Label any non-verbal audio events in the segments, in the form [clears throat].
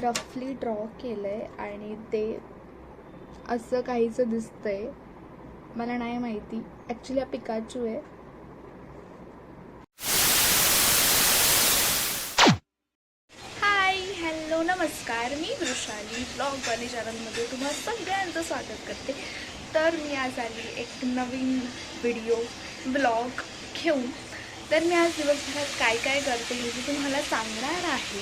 रफली ड्रॉ केलं आहे आणि ते असं काहीचं दिसतं आहे मला नाही माहिती. ॲक्च्युली हा पिकाचू आहे. हाय हॅलो नमस्कार. मी वृषाली ब्लॉग वाली चॅनलमध्ये तुम्हाला सगळ्यांचं स्वागत करते. तर मी आज आली एक नवीन व्हिडिओ ब्लॉग घेऊन. तर मी आज दिवसभरात काय काय करते हे तुम्हाला सांगणार आहे.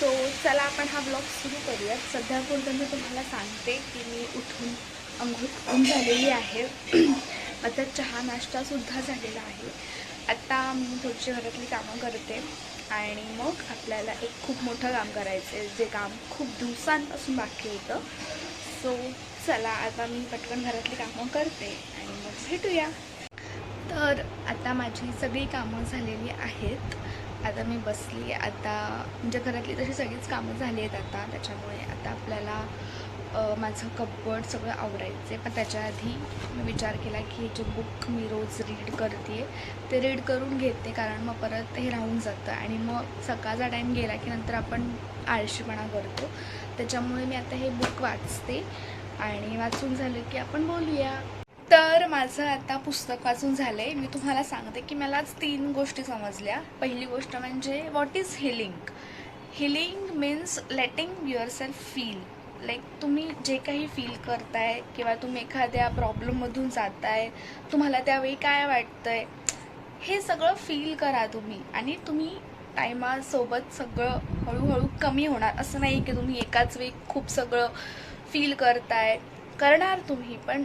सो चला आपण हा ब्लॉग सुरू करूयात. सध्या पुरतं मी तुम्हाला सांगते की मी उठून अंघोळ करून झालेली आहे. [clears throat] आता चहा नाश्तासुद्धा झालेला आहे. आत्ता मी थोडीशी घरातली कामं करते आणि मग आपल्याला एक खूप मोठं काम करायचं आहे जे काम खूप दिवसांपासून बाकी होतं. सो चला आता मी पटकन घरातली कामं करते आणि मग भेटूया. तर आता माझी सगळी कामं झालेली आहेत. आता मी बसली आता म्हणजे घरातली तशी सगळीच कामं झाली आहेत आता. त्याच्यामुळे आता आपल्याला माझं कपबोर्ड सगळं आवरायचं आहे पण त्याच्या आधी मी विचार केला की हे जे बुक मी रोज रीड करते ते रीड करून घेते. कारण मग परत हे राहून जातं. आणि मग सकाळचा टाईम गेला की नंतर आपण आळशीपणा करतो. त्याच्यामुळे मी आता हे बुक वाचते. आणि वाचून झालं की आपण बोलूया. तर माझं आता पुस्तक वाचून झालं आहे मी तुम्हाला सांगते की मला आज तीन गोष्टी समजल्या. पहिली गोष्ट म्हणजे what is healing healing means letting yourself feel like तुम्ही जे काही फील करताय किंवा तुम्ही एखाद्या प्रॉब्लेममधून जाताय तुम्हाला त्यावेळी काय वाटतंय हे सगळं फील करा तुम्ही. आणि तुम्ही टायमासोबत सगळं हळूहळू कमी होणार. असं नाही की तुम्ही एकाच वेळी खूप सगळं फील करताय. करणार तुम्ही पण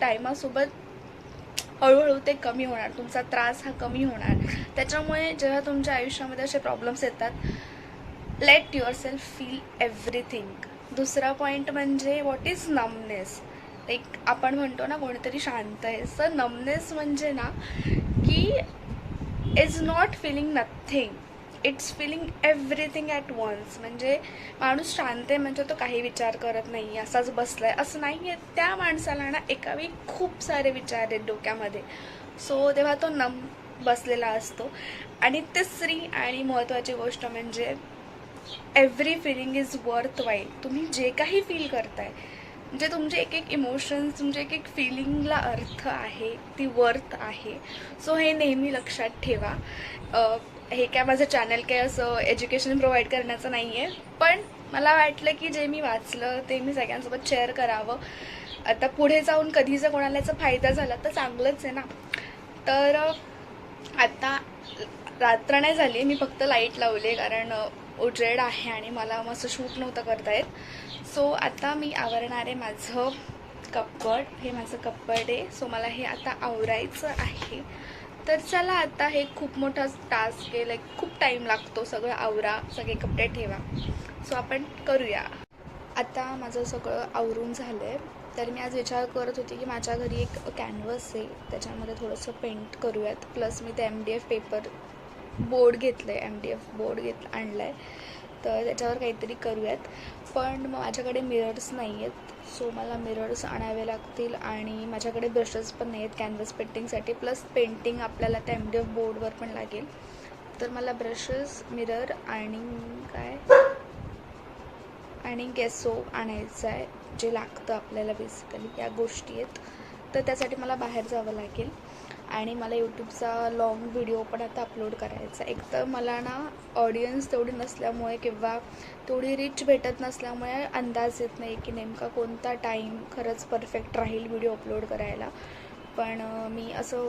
टायमासोबत हळूहळू ते कमी होणार तुमचा त्रास हा कमी होणार. त्याच्यामुळे जेव्हा तुमच्या आयुष्यामध्ये असे प्रॉब्लेम्स येतात let yourself feel everything दुसरा पॉईंट म्हणजे व्हॉट इज नमनेस एक आपण म्हणतो ना कोणीतरी शांत आहे. सर नमनेस म्हणजे ना की is not feeling nothing it's feeling everything at once म्हणजे माणूस शांत आहे म्हणजे तो काही विचार करत नाही असाच बसलाय. असं नाही आहे त्या माणसाला ना एका वेळी खूप सारे विचार आहेत डोक्यामध्ये. सो तेव्हा तो नम बसलेला असतो. आणि तिसरी आणि महत्त्वाची गोष्ट म्हणजे every feeling is worthwhile तुम्ही जे काही फील करताय म्हणजे तुमचे एक एक इमोशन्स तुमचे एक एक फिलिंगला अर्थ आहे ती वर्थ आहे. सो हे नेहमी लक्षात ठेवा. हे काय माझं चॅनल काय असं एज्युकेशन प्रोव्हाइड करण्याचं नाही आहे पण मला वाटलं की जे मी वाचलं ते मी सगळ्यांसोबत शेअर करावं. आता पुढे जाऊन कधी जर कोणाला याचा फायदा झाला तर चांगलंच आहे ना. तर आता रात्र नाही झाली मी फक्त लाइट लावली कारण उजेड आहे आणि मला मस्त शूट नव्हतं करता येत सो आता मी आवरणार आहे माझं कप्पड हे माझं कप्पड आहे. सो मला हे आता आवरायचं आहे. तर चला आता हे खूप मोठा टास्क आहे लाईक खूप टाईम लागतो सगळं आवरा सगळे कपडे ठेवा. सो आपण करूया. आता माझं सगळं आवरून झालं आहे तर मी आज विचार करत होते की माझ्या घरी एक कॅनव्हस आहे त्याच्यामध्ये थोडंसं पेंट करूयात. प्लस मी ते M D F paper board घेतलं आहे एम डी एफ बोर्ड घेत आणलं आहे तर त्याच्यावर काहीतरी करूयात. पण मग माझ्याकडे मिरर्स नाही आहेत सो मला मिरर्स आणावे लागतील आणि माझ्याकडे ब्रशेस पण नाही आहेत कॅनव्हस पेंटिंगसाठी प्लस पेंटिंग आपल्याला त्या एम डी एफ बोर्डवर पण लागेल. तर मला ब्रशेस मिरर आणि काय? आणि गेसो हो, आणायचं आहे. जे लागतं आपल्याला बेसिकली या गोष्टी आहेत. तर त्यासाठी मला बाहेर जावं लागेल. आणि मला यूट्यूबचा लाँग व्हिडिओ पण आता अपलोड करायचा एक तर मला ना ऑडियन्स तेवढी नसल्यामुळे किंवा तेवढी रिच भेटत नसल्यामुळे अंदाज येत नाही की नेमका कोणता टाईम खरंच परफेक्ट राहील व्हिडिओ अपलोड करायला. पण मी असं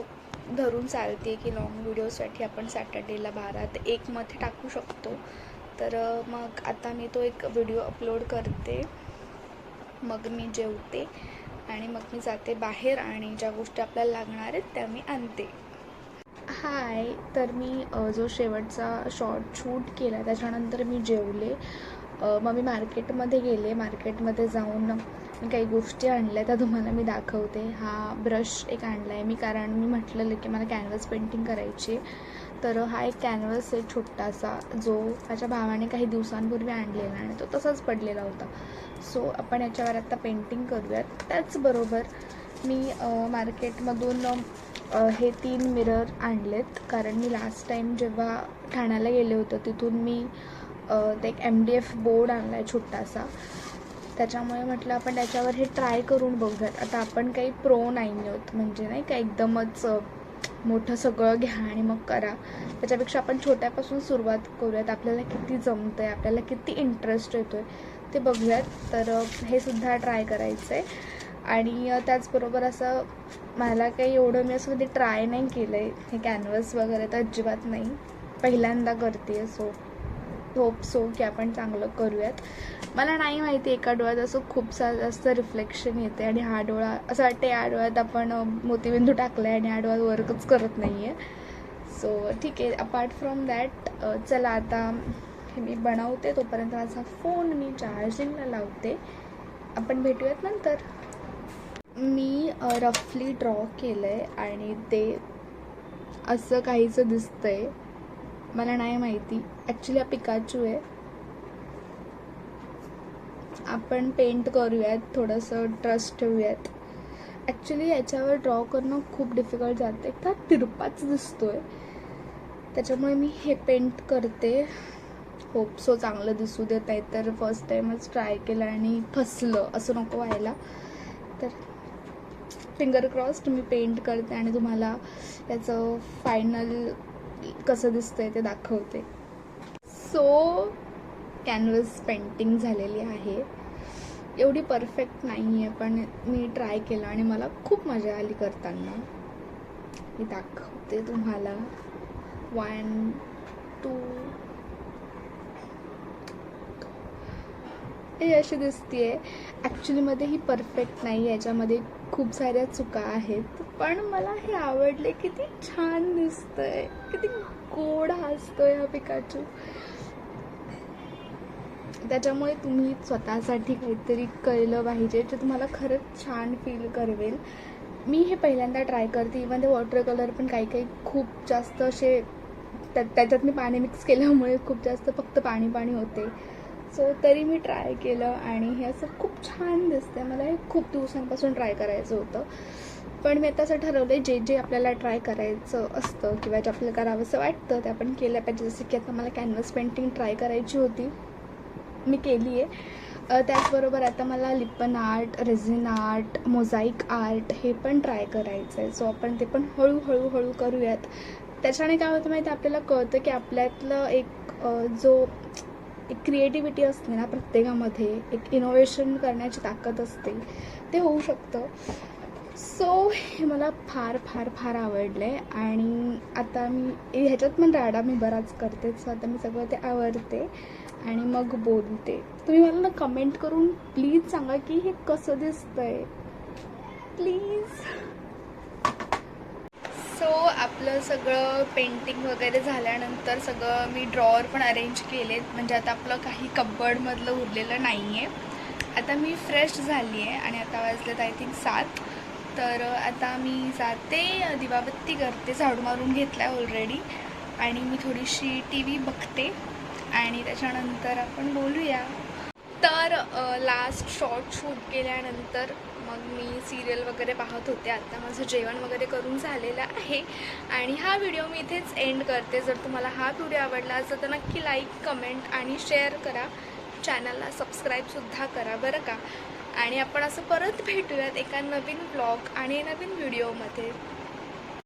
धरून चालते की लाँग व्हिडिओसाठी आपण सॅटर्डेला बारा ते एकमध्ये टाकू शकतो. तर मग आता मी तो एक व्हिडिओ अपलोड करते. मग मी जेवते. आणि मग मी जाते बाहेर आणि ज्या गोष्टी आपल्याला लागणार आहेत त्या मी आणते. हाय तर मी जो शेवटचा शॉर्ट शूट केला त्याच्यानंतर मी जेवले. मग मी मार्केटमध्ये गेले. मार्केटमध्ये जाऊन मी काही गोष्टी आणल्या त्या तुम्हाला मी दाखवते. हा ब्रश एक आणला आहे मी कारण मी म्हटलेलं की मला कॅनव्हस पेंटिंग करायची आहे. तर हा एक कॅनव्हस आहे छोटासा जो माझ्या भावाने काही दिवसांपूर्वी आणलेला आणि तो तसाच पडलेला होता. सो आपण याच्यावर आत्ता पेंटिंग करूयात. त्याचबरोबर मी मार्केटमधून हे तीन मिरर आणलेत. कारण मी लास्ट टाईम जेव्हा ठाण्याला गेले होते तिथून मी ते एक एम डी एफ बोर्ड आणला आहे छोटासा. त्याच्यामुळे म्हटलं आपण त्याच्यावर हे ट्राय करून बघूयात. आता आपण काही प्रो नाही आहोत म्हणजे नाही का एकदमच मोठं सगळं घ्या आणि मग करा. त्याच्यापेक्षा आपण छोट्यापासून सुरुवात करूयात. आपल्याला किती जमतं आहे आपल्याला किती इंटरेस्ट येतो आहे ते बघूयात. तर हे सुद्धा ट्राय करायचं आहे आणि त्याचबरोबर असं मला काही एवढं मी असं कधी ट्राय नाही केलं आहे हे कॅनव्हस वगैरे तर अजिबात नाही. पहिल्यांदा करते सो होप सो की आपण चांगलं करूयात. मला नाही माहिती एका डोळ्यात असं खूप सा जास्त रिफ्लेक्शन येते आणि हा डोळा असं वाटतं या डोळ्यात आपण मोतीबिंदू टाकला आहे आणि हा डोळ्यात वर्कच करत नाही आहे सो ठीक आहे अपार्ट फ्रॉम दॅट चला आता हे मी बनवते. तोपर्यंत माझा फोन मी चार्जिंगला लावते. आपण भेटूयात नंतर. मी रफली ड्रॉ केलं आहे आणि ते असं काहीचं दिसतंय. मला नाही माहिती. ॲक्च्युली हा पिकाचू आहे. आपण पेंट करूयात थोडंसं ट्रस्ट ठेवूयात. ॲक्च्युली याच्यावर ड्रॉ करणं खूप डिफिकल्ट जातं. एक तर तिरपाच आहे त्याच्यामुळे मी हे पेंट करते. होप सो चांगलं दिसू देत आहे. तर फर्स्ट टाईमच ट्राय केलं आणि फसलं. असं नको व्हायला. तर फिंगर क्रॉस्ड मी पेंट करते आणि तुम्हाला याचं फायनल कसं दिसतंय ते दाखवते. सो कॅनव्हस पेंटिंग झालेली आहे. एवढी परफेक्ट नाही आहे पण मी ट्राय केलं आणि मला खूप मजा आली करताना. मी दाखवते तुम्हाला. वन टू हे अशी दिसतीये. ॲक्च्युलीमध्ये ही परफेक्ट नाही याच्यामध्ये खूप साऱ्या चुका आहेत पण मला हे आवडले किती छान दिसतंय. किती गोड हसतोय हा पिकाचू. त्याच्यामुळे तुम्ही स्वतःसाठी काहीतरी केलं पाहिजे जे तुम्हाला खरंच छान फील करवेल. मी हे पहिल्यांदा ट्राय करते इवन ते वॉटर कलर पण काही काही खूप जास्त असे त्याच्यात मी पाणी मिक्स केल्यामुळे खूप जास्त फक्त पाणी पाणी होते. सो तरी मी ट्राय केलं आणि हे असं खूप छान दिसतंय. मला हे खूप दिवसांपासून ट्राय करायचं होतं. पण मी आता असं ठरवलं आहे जे जे आपल्याला ट्राय करायचं असतं किंवा जे आपल्याला करावंसं वाटतं ते आपण केलं पाहिजे. जसं की आता मला कॅनव्हस पेंटिंग ट्राय करायची होती. मी केली आहे त्याचबरोबर आता मला Lippan art resin art mosaic art हे पण ट्राय करायचं आहे सो आपण ते पण हळूहळू हळू करूयात. त्याच्याने काय होतं माहिती आपल्याला कळतं की आपल्यातलं एक जो एक क्रिएटिव्हिटी असते ना प्रत्येकामध्ये एक इनोव्हेशन करण्याची ताकद असते. ते होऊ शकतं. सो हे मला फार फार फार आवडलं आहे आणि आता मी ह्याच्यात पण राडा मी बराच करते सो आता मी सगळं ते आवडते आणि मग बोलते. तुम्ही मला ना कमेंट करून प्लीज सांगा की हे कसं दिसतंय. प्लीज सो आपलं सगळं पेंटिंग वगैरे झाल्यानंतर सगळं मी ड्रॉवर पण अरेंज केलेत. म्हणजे आता आपलं काही कब्बडमधलं उरलेलं नाही आहे आता मी फ्रेश झाली आहे आणि आता वाजलेत आय थिंक सात. तर आता मी जाते दिवाबत्ती करते झाडू मारून घेतला आहे ऑलरेडी आणि मी थोडीशी टी व्ही बघते. आणि त्याच्यानंतर आपण बोलूया. तर लास्ट शॉर्ट शूट केल्यानंतर मग मी सिरियल वगैरे पाहत होते. आता माझं जेवण वगैरे करून झालेलं आहे. आणि हा व्हिडिओ मी इथेच एंड करते. जर तुम्हाला हा व्हिडिओ आवडला असेल तर नक्की लाईक कमेंट आणि शेअर करा. चॅनलला सबस्क्राईबसुद्धा करा बरं का? आणि आपण असं परत भेटूयात एका नवीन ब्लॉग आणि नवीन व्हिडिओमध्ये